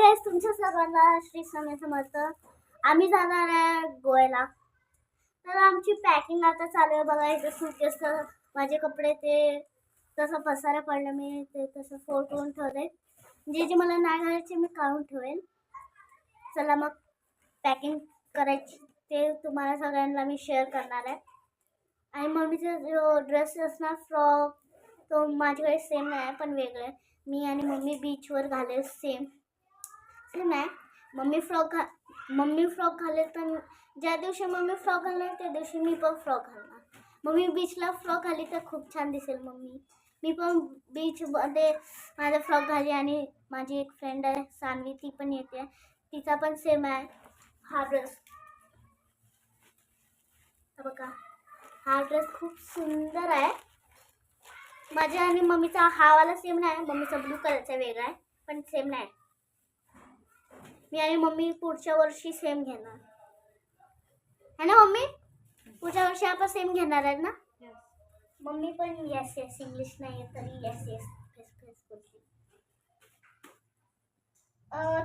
गाईस तुमच्या सर्वांना श्री स्वामी समर्थ आम्ही जाणार आहे गोव्याला. तर आमची पॅकिंग आता चालू आहे बघा इथे सुटकेस माझे कपडे ते तसं पसारा पडलं मी ते तसं फोल्ड करून ठेवले जे जे मला नाही घालायचे मी काढून ठेवेल. चला मग पॅकिंग करायची ते तुम्हाला सगळ्यांना मी शेअर करणार आहे. आणि मम्मीचा जो ड्रेस असणार फ्रॉक तो माझ्याकडे सेम नाही आहे पण वेगळं आहे. मी आणि मम्मी बीचवर घालेल सेम सेम आहे मम्मी फ्रॉक मम्मी फ्रॉक घालेल तर ज्या दिवशी मम्मी फ्रॉक घालणार त्या दिवशी मी पण फ्रॉक घालणार. मम्मी बीचला फ्रॉक घाली तर खूप छान दिसेल मम्मी. मी पण बीचमध्ये माझा फ्रॉक घाली आणि माझी एक फ्रेंड आहे, सानवी, ती पण येते. तिचा पण सेम आहे. हा ड्रेस बघा. हा ड्रेस खूप सुंदर आहे. माझ्या आणि मम्मीचा हा वाला सेम नाही. मम्मीचा ब्लू कलरचा वेगळा आहे, पण सेम नाही. मी आणि मम्मी पुढच्या वर्षी सेम घेणार. है ना मम्मी? पुढच्या वर्षी आपण सेम घेणार आहे ना? मम्मी पण येस येस इंग्लिश नाही तरी येस येस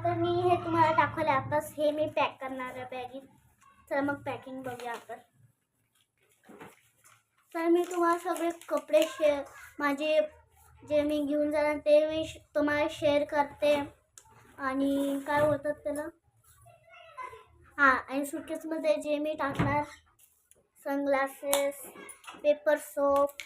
तर मी हे तुम्हाला दाखवलं आताच हे मी पॅक करणार आहे बॅगीत चला मग पॅकिंग बघूया आपण. तर मी तुम्हाला सगळे कपडे शेअर माझे जे मी घेऊन जाणार ते मी तुम्हाला शेअर करते. आणि काय होतात त्याला? हां आणि सुटकेसमध्ये जे मी टाकणार सनग्लासेस पेपर सोप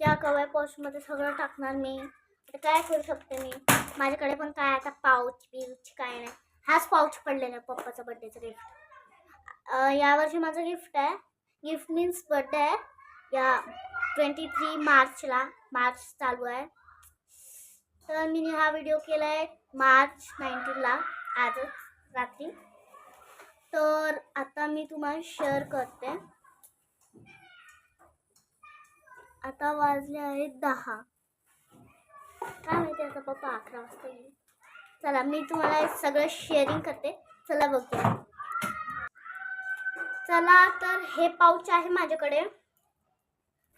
त्या कव्या पॉशमध्ये सगळं टाकणार मी. आता काय करू शकते मी? माझ्याकडे पण काय आता पाऊच बिऊच काय नाही. हाच पाऊच पडलेला आहे पप्पाचा बड्डेचं गिफ्ट यावर्षी माझं गिफ्ट आहे. गिफ्ट मीन्स बड्डे आहे. या ट्वेंटी थ्री मार्चला मार्च चालू आहे. तर मी हा व्हिडिओ केला आहे मार्च नाईन्टीनला आजच रात्री. तर आता मी तुम्हाला शेअर करते. आता वाजले आहेत दहा. काय माहिती आता पप्पा अकरा वाजता येईल. चला मी तुम्हाला सगळं शेअरिंग करते. चला बघूया. चला तर हे पाऊच आहे माझ्याकडे.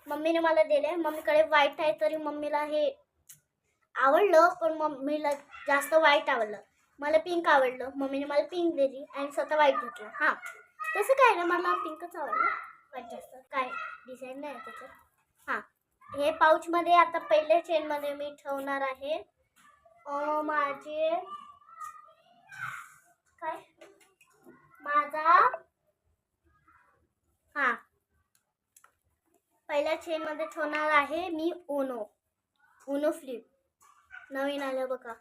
मम्मीने मला दिले मम्मीकडे वाईट आहे तरी मम्मीला हे आवडलं पण मम्मीला जास्त वाईट आवडलं. मला पिंक आवडलं. मम्मीने मला पिंक दिली आणि स्वतः वाईट घेतलं. हां. तसं काय ना मला पिंकच आवडलं. वाईट जास्त काय डिझाईन नाही त्याचं हां. हे पाऊचमध्ये आता पहिल्या चेनमध्ये मी ठेवणार आहे. माझे काय? माझा हां. पहिल्या चेनमध्ये ठेवणार आहे मी ओनो ओनो फ्लिप नवीन आलं बघा.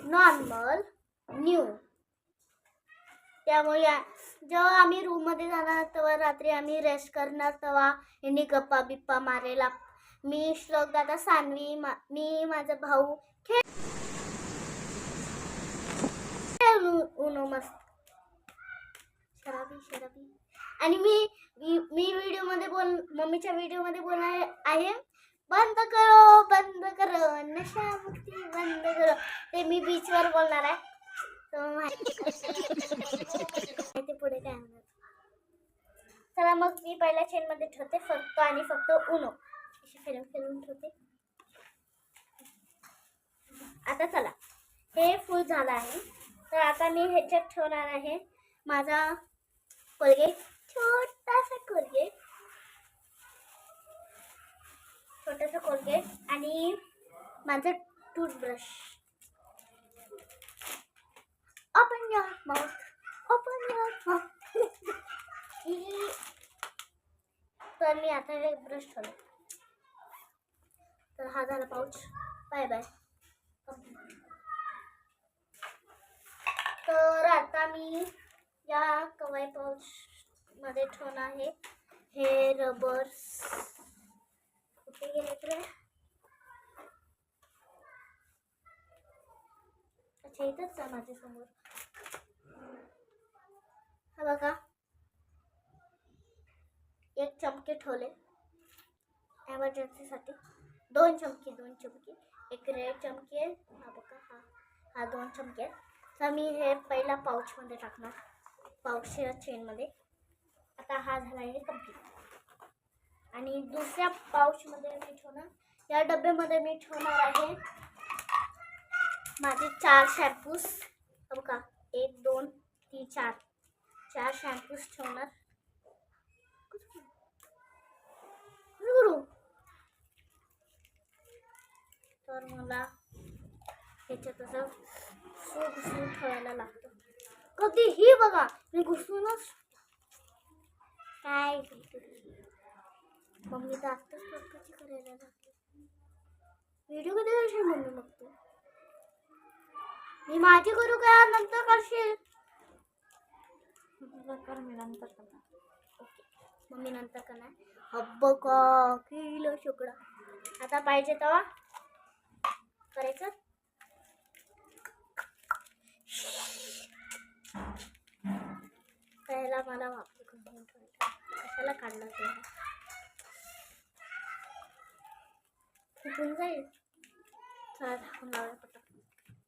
नॉर्मल न्यू त्यामुळे जेव्हा आम्ही रूममध्ये जाणार तेव्हा रात्री आम्ही रेस्ट करणार तेव्हा यांनी गप्पा बिप्पा मारायला मी श्लोक दादा सानवी मा मी माझा भाऊ खेळ खेळू उनो मस्त. शराबी शराबी. आणि मी मी मी व्हिडिओमध्ये बोल मम्मीच्या व्हिडिओमध्ये बोलणार आहे बंद करो बंद करो नशा मुक्ती बंद करो। ते मी बीचवर बोलणार आहे. तर माहिती माहिती पुढे काय होणार? चला मग मी पहिल्या चेनमध्ये ठेवते फक्त आणि फक्त उनो अशी फिरून फिरून ठेवते. आता चला. हे फुल झालं आहे. तर आता मी ह्याच्यात ठेवणार आहे माझा कोलगेट छोटासा कोलगेट छोटंसं कोलगेट आणि माझं toothbrush. Open your mouth open your mouth तर मी आता हे ब्रश ठेवलं. तर हा झाला पाऊच बाय बाय तर आता मी या कवाई पाऊच मध्ये ठेवणार आहे. हे रबर्स इथंच आहे माझ्यासमोर हा बघा एक चमके ठेवले एमर्जन्सीसाठी दोन चमके दोन चमके। एक रेड चमके, हा बघा, हा हा दोन चमके। आहेत. मी हे पहिला पाऊचमध्ये टाकणार. पाऊचच्या चेनमध्ये आता हा झाला आहे कंप्लीट आणि दुसऱ्या पाऊचमध्ये मी ठेवणार. या डब्यामध्ये मी ठेवणार आहे माझे चार शॅम्पूस बघा एक दोन तीन चार. चार शॅम्पूस ठेवणार. करू तर मला ह्याच्यात असं सो घुसून ठेवायला लागतं. कधीही बघा मी घुसूनच काय? मम्मी तर आत्ताच पटकची करायला लागली. व्हिडिओ कधी करशील मम्मी मग तू? मी माझी करू का? नंतर करशील. कर मी नंतर करणार. ओके. मम्मी नंतर करणार. हब्ब का? किलो शुकडा आता पाहिजे तेव्हा? करायचं? पहिला मला वापर. कशाला काढलं ते तिथून जाईल. चला झाकून लावूया पटकन.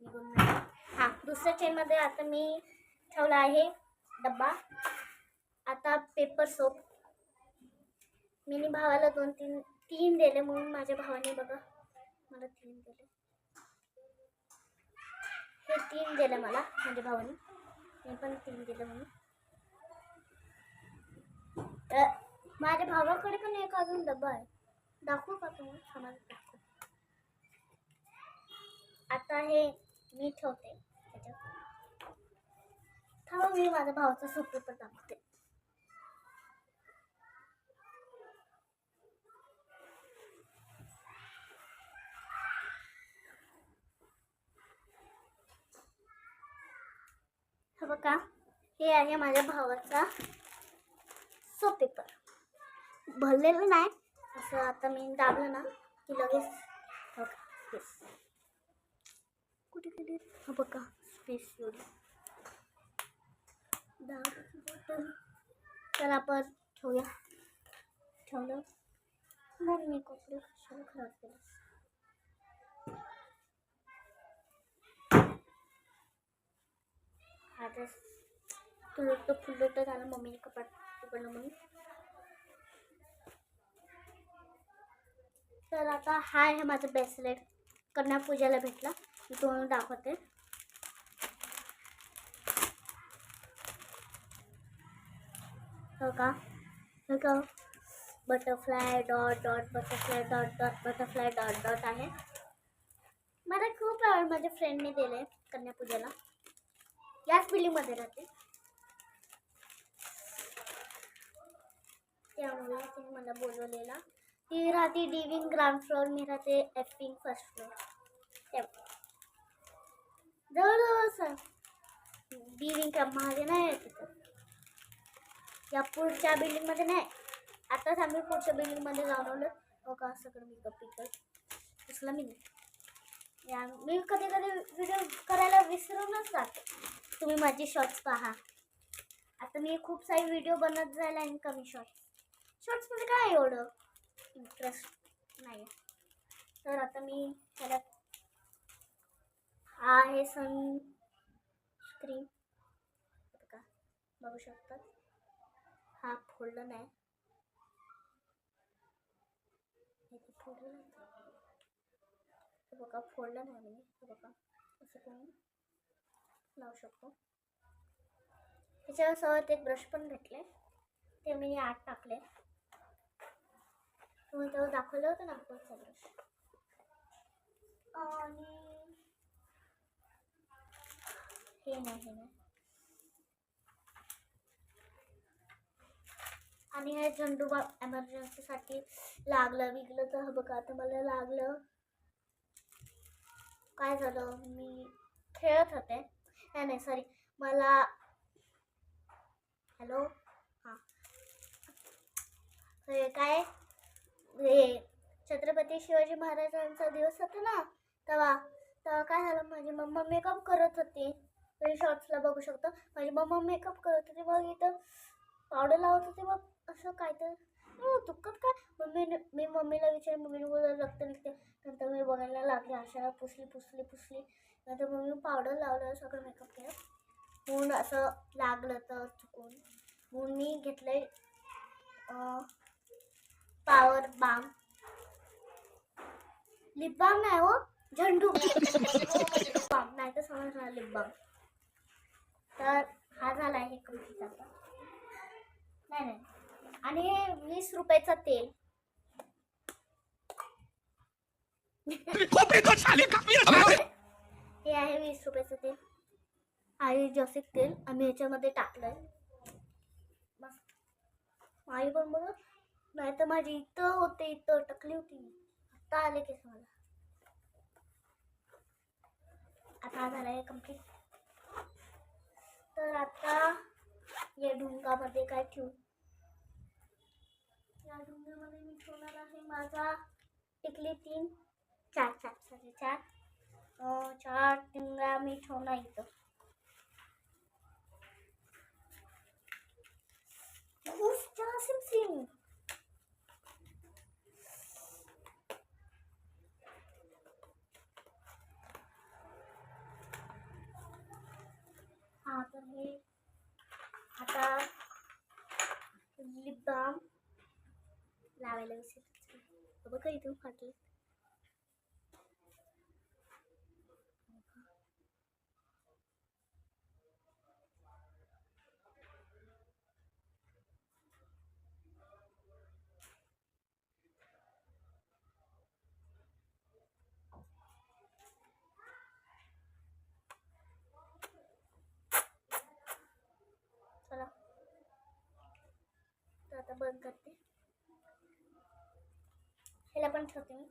निघून जाईल. हां दुसऱ्या चेनमध्ये आता मी ठेवला आहे डब्बा. आता पेपर सोप मी भावाला दोन तीन तीन दिले म्हणून माझ्या भावाने बघा. मला तीन दिले. हे तीन दिलं मला माझ्या भावाने. मी पण तीन दिलं म्हणून. माझ्या भावाकडे पण एक अजून डब्बा आहे. दाखवू का? तुम्ही समाज दाखवू आता हे मी ठेवते. थांबा मी माझ्या भावाचा सोप पण दाखवते. बघा हे आहे माझ्या भावाचा सोप पेपर. भरलेलं नाही असं आता मी दाबलं ना की लगेच बघा. स्पेस कुठे गेली? हा बघा. स्पेस एवढी. दाब बटन तर आपण ठेवूया. ठेवलं. मग मी कपडे कशाला खराब केलं? हा ड्रेस तुलट फुलट झालं मम्मीने कपाट उघडलं म्हणून. तर आता हा आहे माझं ब्रेसलेट कन्या पूजाला भेटला. मी तुम्हाला दाखवते. हो का हो का butterfly dot dot butterfly dot dot butterfly dot dot आहे. मला खूप आवड माझ्या फ्रेंडने दिले कन्या पूजेला. याच बिल्डिंगमध्ये राहते. त्यामुळे तिने मला बोलवलेला. ती राहते डिविंग ग्राउंड फ्लोअर मी राहते एफिंग फर्स्ट फ्लोअर जवळजवळ डिविंग का महागे नाही आहे तिथं. या पुढच्या बिल्डिंगमध्ये नाही. आताच आम्ही पुढच्या बिल्डिंगमध्ये जाऊन हो का सगळं मी पिकअप दिसला मी नाही. या मी कधी कधी व्हिडिओ करायला विसरूनच जाते. तुम्ही माझे शॉर्ट्स पहा. आता मी खूप सारे व्हिडिओ बनत जायला आणि कमी शॉर्ट्स शॉर्ट्समध्ये म्हणजे काय एवढं? इंटरेस्ट नाही आहे तर आता मी त्याला हा आहे सन स्क्रीन का? बघू शकतात. हा फोडलं नाही. हे ते फोडलं नाही. बघा फोडलं नाही मी बघा असं करून लावू शकतो. त्याच्यासोबत एक ब्रश पण घेतले ते मी आत टाकले. तुम्ही तेव्हा दाखवलं होतं ना आपण सगळं आणि हे नाही हे नाही. आणि हे झंडू बाब एमर्जन्सीसाठी लागलं विकलं तर बघा आता मला लागलं. काय झालं? मी खेळत होते. नाही नाही सॉरी मला हॅलो हां. हे काय? हे छत्रपती शिवाजी महाराजांचा दिवस होता ना तेव्हा तेव्हा काय झालं माझी मम्मा मेकअप करत होती. तुम्ही शॉर्ट्सला बघू शकतो. माझी मम्मा मेकअप करत होती मग इथं पावडर लावत होते मग असं काय तर दुखत काय? मम्मी मी मम्मीला विचार मम्मीने बोललं रक्त निघते नंतर मी बघायला लागले अशा पुसली पुसली पुसली. नंतर मम्मी पावडर लावलं सगळं मेकअप केलं. म्हणून असं लागलं तर चुकून. म्हणून मी घेतलं पावर बाम. लिप बाम नाही हो झंडू. बाम हा लिप बाम तर हा झाला आहे आता. नाही नाही. आणि हे वीस रुपयाचं तेल. हे आहे वीस रुपयाचं तेल. आहे जसे तेल आम्ही ह्याच्यामध्ये टाकलंय. आई पण बघ. नाही तर माझी इथं होते इथं टकली होती आता आले केस मला आता हा झाला आहे कंप्लीट तर आता या ढुंगामध्ये काय? ठेवू या ढुंगामध्ये मी ठेवणार आहे माझा टिकली तीन। चार चार चार अं, चार टिंगा मी ठेवणार इथं चला सिम सिम लावायला बघा इथून फाटले चला. तर आता बंद करते. पण ठेवते मी.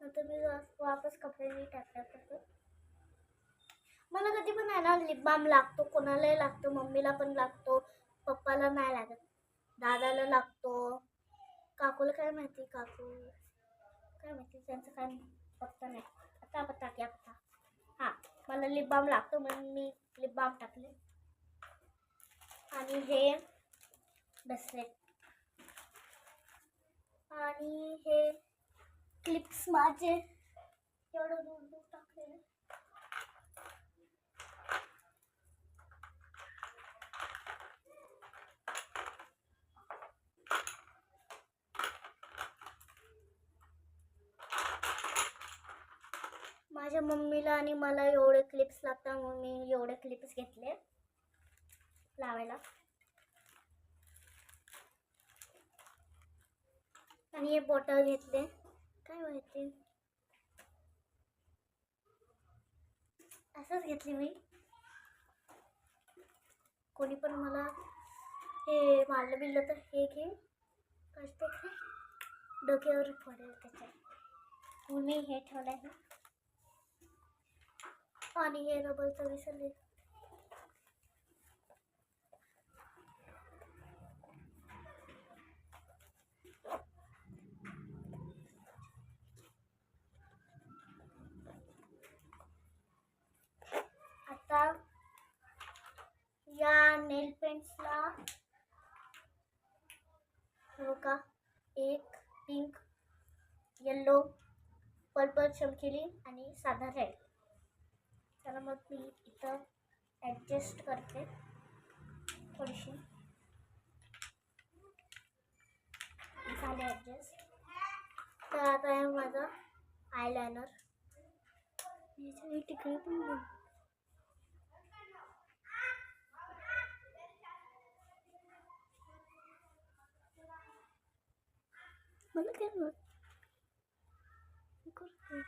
नंतर मी वापस कपडे टाकल्या करतो मला कधी पण आहे ना लिप बाम लागतो. कोणालाही लागतो. मम्मीला पण लागतो. पप्पाला नाही लागत. दादाला लागतो. काकूला काय माहिती? काकू काय माहिती? त्यांचं काय पत्ता नाही. आता आपण टाक्या पत्ता. हां मला लिप बाम लागतो म्हणून मी लिप बाम टाकले. आणि हे ब्रेसलेट आणि हे क्लिप्स माझे. एवढं दूर दूर टाकले माझ्या मम्मीला आणि मला एवढे क्लिप्स लागतात. म्हणून मी एवढे क्लिप्स घेतले. लावायला. आणि हे बॉटल घेतले. काय माहिती? असंच घेतली मी. कोणी पण मला हे मारलं बिरलं तर हे घे. कसते काय डोक्यावर पडेल त्याच्या म्हणून मी हे ठेवलं आहे आणि हे रबरचं विसरले आता या नेल पेंट्सला बघा एक पिंक येल्लो पर्पल चमकिली आणि साधा रेड चला मग मी इथं ॲडजस्ट करते थोडीशी. झाले ॲडजस्ट तर आता आहे माझा आयलायनर याची टिकळी पण मला काय माहीत? मी करते.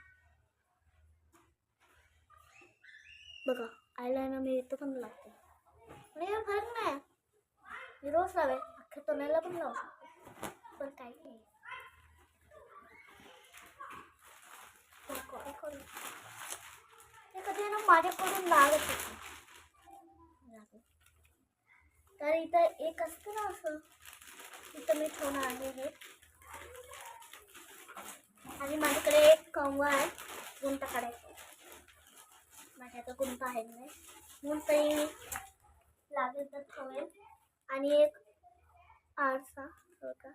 बघा आयलायनर मी इथं पण लागते आणि हे फरक नाही मी रोज लावे अख्ख्या तोंडाला पण लावू शकते पण काही नाही करू हे कधी आहे ना माझ्याकडून लागत होतं. तर इथं एक असतं ना असं इथं मी ठेवणार आहे हे आणि माझ्याकडे एक कंगवा आहे. गुंता काढायचा. माझ्याकडे गुंता आहे नाही गुंताही लागेल तर ठेवेल. आणि एक आरसा होता